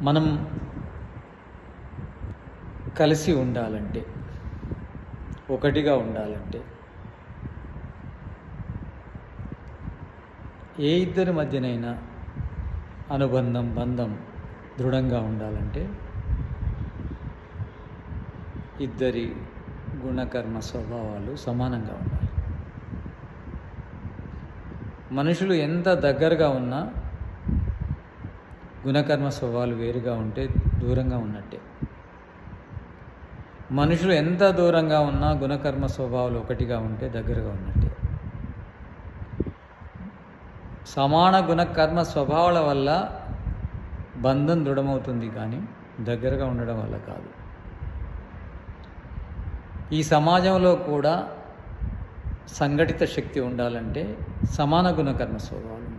మనం కలిసి ఉండాలంటే ఒకటిగా ఉండాలంటే ఏ ఇద్దరి మధ్యనైనా అనుబంధం బంధం దృఢంగా ఉండాలంటే ఇద్దరి గుణకర్మ స్వభావాలు సమానంగా ఉండాలి. మనుషులు ఎంత దగ్గరగా ఉన్నా గుణకర్మ స్వభావాలు వేరుగా ఉంటే దూరంగా ఉన్నట్టే. మనుషులు ఎంత దూరంగా ఉన్నా గుణకర్మ స్వభావాలు ఒకటిగా ఉంటే దగ్గరగా ఉన్నట్టే. సమాన గుణకర్మ స్వభావాల వల్ల బంధం దృఢమవుతుంది కానీ దగ్గరగా ఉండడం వల్ల కాదు. ఈ సమాజంలో కూడా సంఘటిత శక్తి ఉండాలంటే సమాన గుణకర్మ స్వభావాలు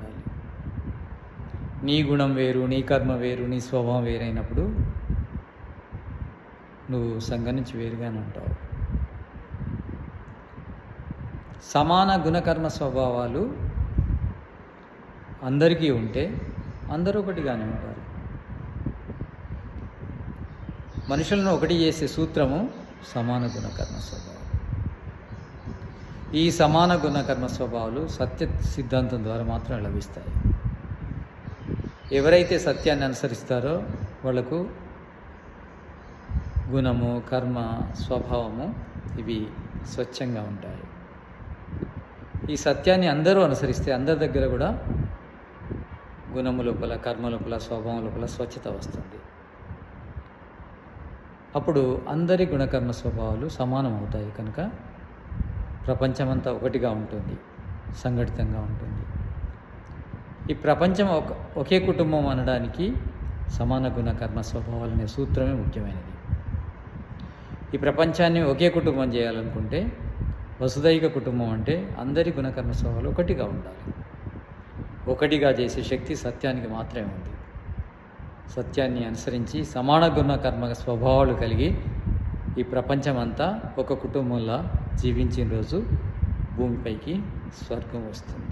నీ గుణం వేరు నీ కర్మ వేరు నీ స్వభావం వేరైనప్పుడు నువ్వు సంఘం నుంచి వేరుగానే ఉంటావు. సమాన గుణకర్మ స్వభావాలు అందరికీ ఉంటే అందరూ ఒకటిగానే ఉంటారు. మనుషులను ఒకటి చేసే సూత్రము సమాన గుణకర్మ స్వభావం. ఈ సమాన గుణకర్మ స్వభావాలు సత్య సిద్ధాంతం ద్వారా మాత్రమే లభిస్తాయి. ఎవరైతే సత్యాన్ని అనుసరిస్తారో వాళ్ళకు గుణము కర్మ స్వభావము ఇవి స్వచ్ఛంగా ఉంటాయి. ఈ సత్యాన్ని అందరూ అనుసరిస్తే అందరి దగ్గర కూడా గుణము లోపల కర్మ లోపల స్వభావం లోపల స్వచ్ఛత వస్తుంది. అప్పుడు అందరి గుణకర్మ స్వభావాలు సమానం అవుతాయి కనుక ప్రపంచమంతా ఒకటిగా ఉంటుంది సంఘటితంగా ఉంటుంది. ఈ ప్రపంచం ఒక ఒకే కుటుంబం అనడానికి సమాన గుణ కర్మ స్వభావాలు అనే సూత్రమే ముఖ్యమైనది. ఈ ప్రపంచాన్ని ఒకే కుటుంబం చేయాలనుకుంటే వసుదైక కుటుంబం అంటే అందరి గుణకర్మ స్వభావాలు ఒకటిగా ఉండాలి. ఒకటిగా చేసే శక్తి సత్యానికి మాత్రమే ఉంది. సత్యాన్ని అనుసరించి సమాన గుణ కర్మ స్వభావాలు కలిగి ఈ ప్రపంచమంతా ఒక కుటుంబంలా జీవించిన రోజు భూమిపైకి స్వర్గం వస్తుంది.